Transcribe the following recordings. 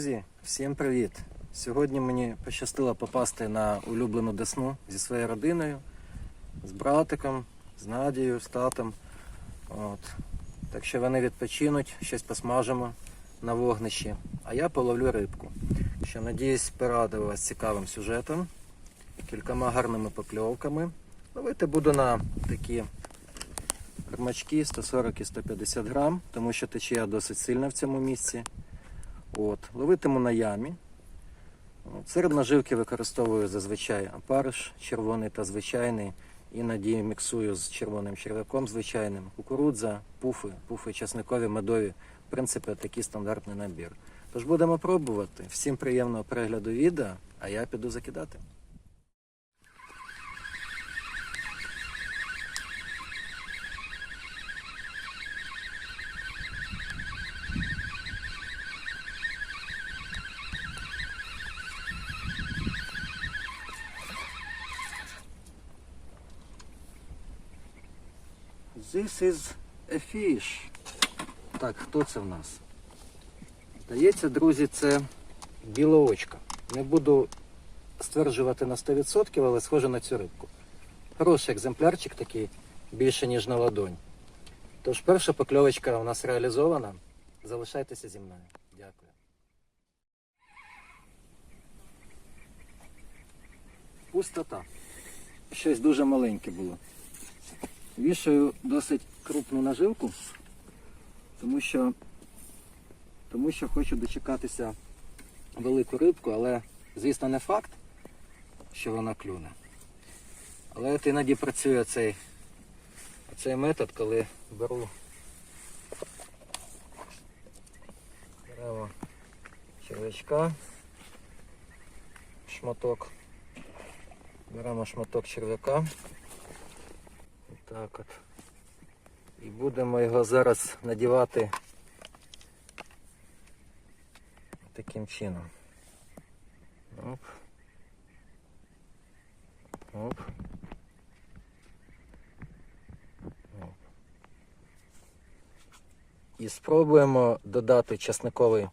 Друзі, всім привіт! Сьогодні мені пощастило попасти на улюблену десну зі своєю родиною, з братиком, з Надією, з татом. От. Так що вони відпочинуть, щось посмажимо на вогнищі, а я половлю рибку. Що надіюсь, порадую вас цікавим сюжетом, кількома гарними покльовками. Ловити буду на такі кормачки 140 і 150 грам, тому що течія досить сильна в цьому місці. От, ловитиму на ямі. От, серед наживки використовую зазвичай опариш червоний та звичайний. Іноді міксую з червоним черв'яком звичайним. Кукурудза, пуфи, пуфи часникові, медові. В принципі, такий стандартний набір. Тож будемо пробувати. Всім приємного перегляду відео, а я піду закидати. This is a fish. Так, хто це в нас? Здається, друзі, це білоочка. Не буду стверджувати на 100%, але схоже на цю рибку. Хороший екземплярчик такий, більше, ніж на ладонь. Тож перша покльовочка у нас реалізована. Залишайтеся зі мною. Дякую. Пустота. Щось дуже маленьке було. Вішаю досить крупну наживку, тому що, тому що хочу дочекатися велику рибку, але, звісно, не факт, що вона клюне. Але от іноді працює цей, цей метод, коли беру беремо черв'ячка, шматок, беремо шматок черв'яка. Так от. І будемо його зараз надівати таким чином. Оп. Оп. Оп. І спробуємо додати часниковий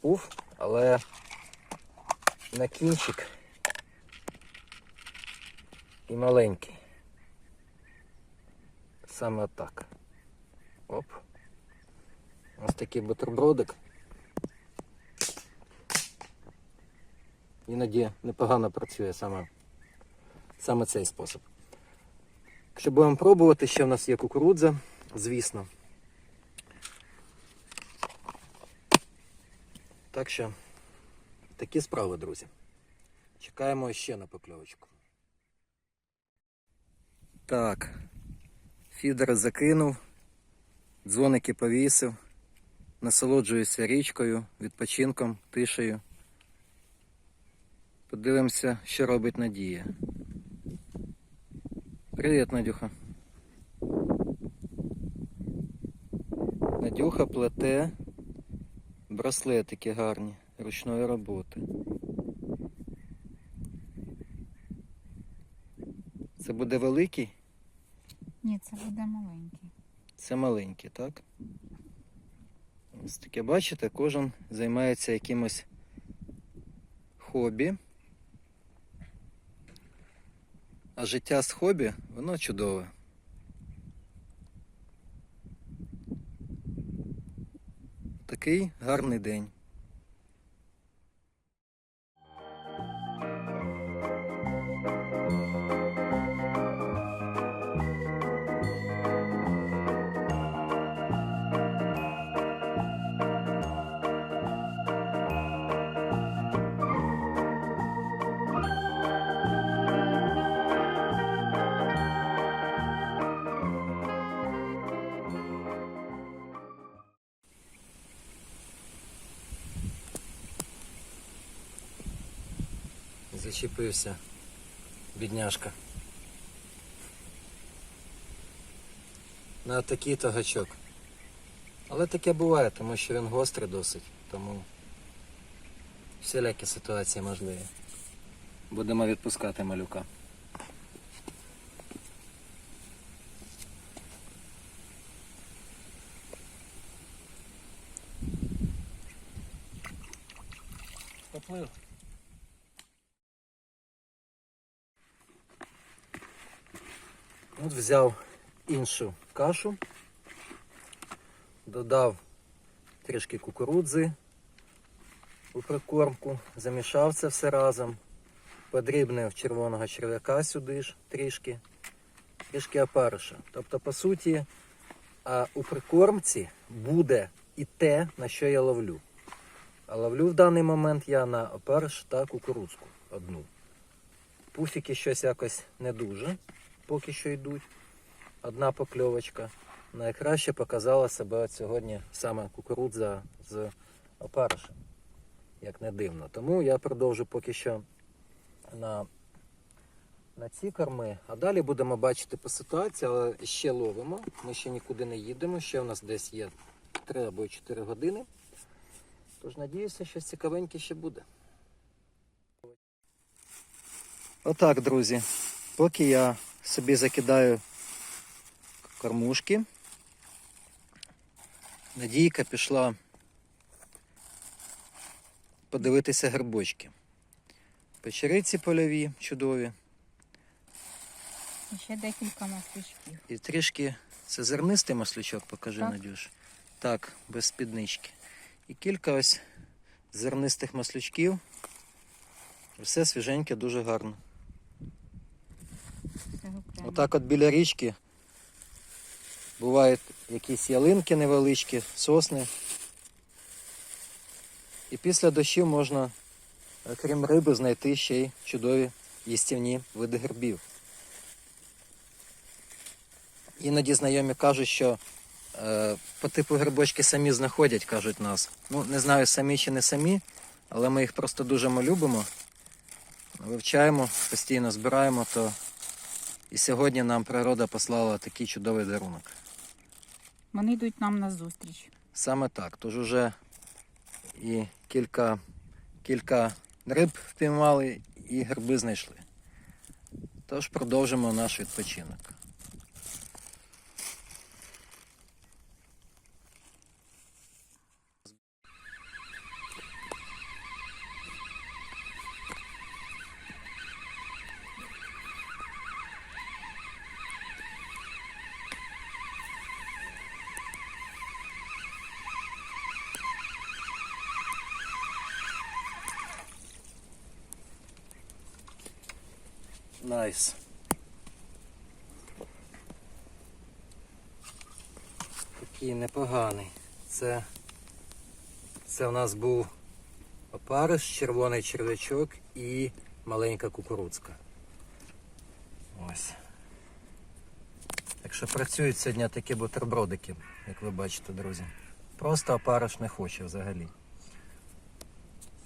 пуф, але на кінчик і маленький. Саме так. Оп. Ось такий бутербродик. Іноді непогано працює саме, саме цей спосіб. Якщо будемо пробувати, ще в нас є кукурудза, звісно. Так що такі справи, друзі. Чекаємо ще на покльовочку. Так. Фідер закинув, дзвоники повісив, насолоджуюся річкою, відпочинком, тишею. Подивимося, що робить Надія. Привіт, Надюха. Надюха плете браслетики гарні, ручної роботи. Це буде великий? Ні, це буде маленький. Це маленькі, так? Ось таке, бачите, кожен займається якимось хобі. А життя з хобі, воно чудове. Такий гарний день. Зачепився, бідняшка. На такий то гачок. Але таке буває, тому що він гострий досить, тому всілякі ситуації можливі. Будемо відпускати малюка. Поплив. От взяв іншу кашу, додав трішки кукурудзи у прикормку, замішав це все разом, подрібнив червоного черв'яка сюди ж трішки, трішки опариша. Тобто, по суті, а у прикормці буде і те, на що я ловлю. А ловлю в даний момент я на опариш та кукурудзку одну. Пуфіки щось якось не дуже, поки що йдуть. Одна покльовочка. Найкраще показала себе сьогодні саме кукурудза з опаришем, як не дивно. Тому я продовжу поки що на, на ці корми. А далі будемо бачити по ситуації, але ще ловимо. Ми ще нікуди не їдемо. Ще у нас десь є 3 або 4 години. Тож надіюся, щось цікавеньке ще буде. Отак, друзі. Поки я собі закидаю кормушки, Надійка пішла подивитися грибочки. Печериці польові чудові. І ще декілька маслючків. І трішки це зернистий маслючок, покажи, Так. Надюш. Так, без спіднички. І кілька ось зернистих маслючків. Все свіженьке, дуже гарно. Отак от біля річки бувають якісь ялинки невеличкі, сосни. І після дощів можна, е, крім риби, знайти ще й чудові їстівні види грибів. Іноді знайомі кажуть, що е, по типу грибочки самі знаходять, кажуть нас. Ну, не знаю, самі чи не самі, але ми їх просто дуже ми любимо. Вивчаємо, постійно збираємо, то і сьогодні нам природа послала такий чудовий дарунок. Вони йдуть нам на зустріч. Саме так. Тож уже і кілька, кілька риб впіймали, і гриби знайшли. Тож продовжимо наш відпочинок. Найс. Такий непоганий. Це, це у нас був опариш, червоний червячок і маленька кукурудзка. Ось. Так що працюють сьогодні такі бутербродики, як ви бачите, друзі. Просто опариш не хоче взагалі.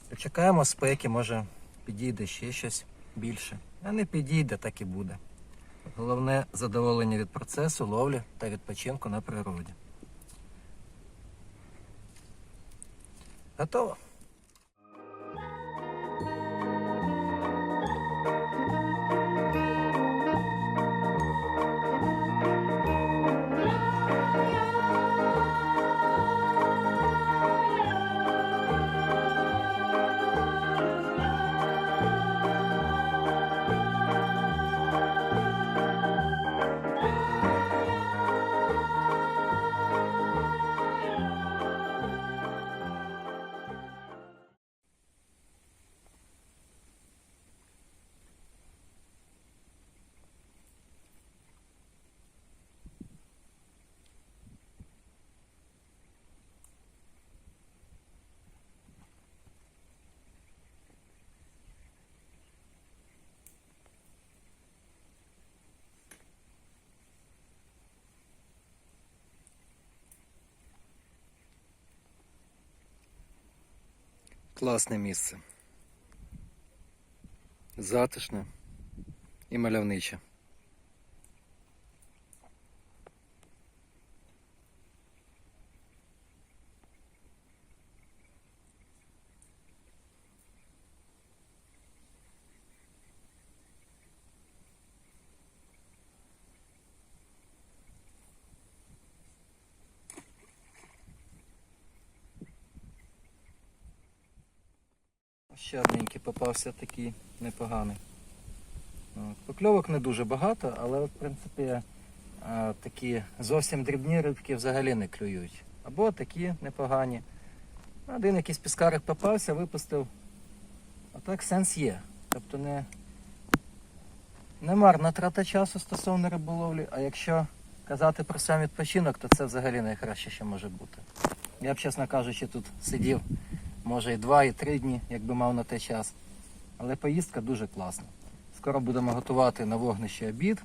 Почекаємо спеки, може підійде ще щось більше. А не підійде, так і буде. Головне задоволення від процесу, ловлі та відпочинку на природі. Готово. Класне місце. Затишне і мальовниче. Ще одненький попався такий непоганий. Покльовок не дуже багато, але в принципі такі зовсім дрібні рибки взагалі не клюють. Або такі непогані. Один якийсь піскарик попався, випустив. А так сенс є. Тобто не, не марна трата часу стосовно риболовлі, а якщо казати про сам відпочинок, то це взагалі найкраще, що може бути. Я б, чесно кажучи, тут сидів, може і два, і три дні, якби мав на те час. Але поїздка дуже класна. Скоро будемо готувати на вогнищі обід.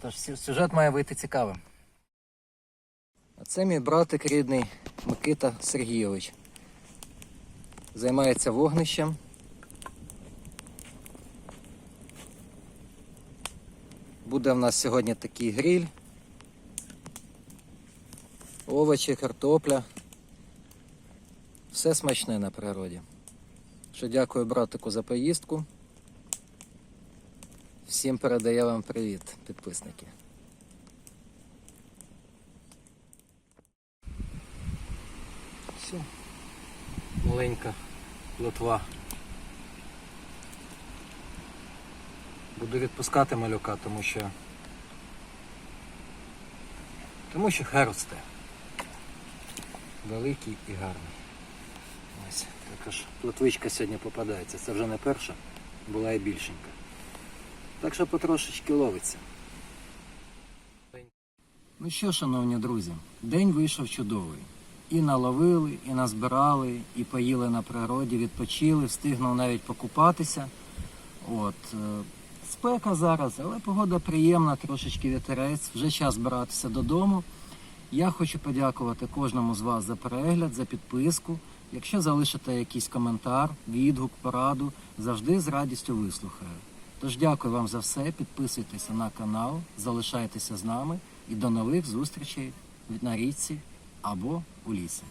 Тож сюжет має вийти цікавим. А це мій братик рідний Микита Сергійович. Займається вогнищем. Буде в нас сьогодні такий гриль. Овочі, картопля. Все смачне на природі. Що дякую братику за поїздку. Всім передаю вам привіт, підписники. Все. Маленька плотва. Буду відпускати малюка, тому що. Тому що херсте. Великий і гарний. Ось також плотвичка сьогодні попадається. Це вже не перша, була і більшенька. Так що потрошечки ловиться. Ну що, шановні друзі, день вийшов чудовий. І наловили, і назбирали, і поїли на природі, відпочили, встигнув навіть покупатися. От, е, спека зараз, але погода приємна, трошечки вітерець, вже час збиратися додому. Я хочу подякувати кожному з вас за перегляд, за підписку. Якщо залишите якийсь коментар, відгук, пораду, завжди з радістю вислухаю. Тож дякую вам за все. Підписуйтеся на канал, залишайтеся з нами і до нових зустрічей на річці або у лісі.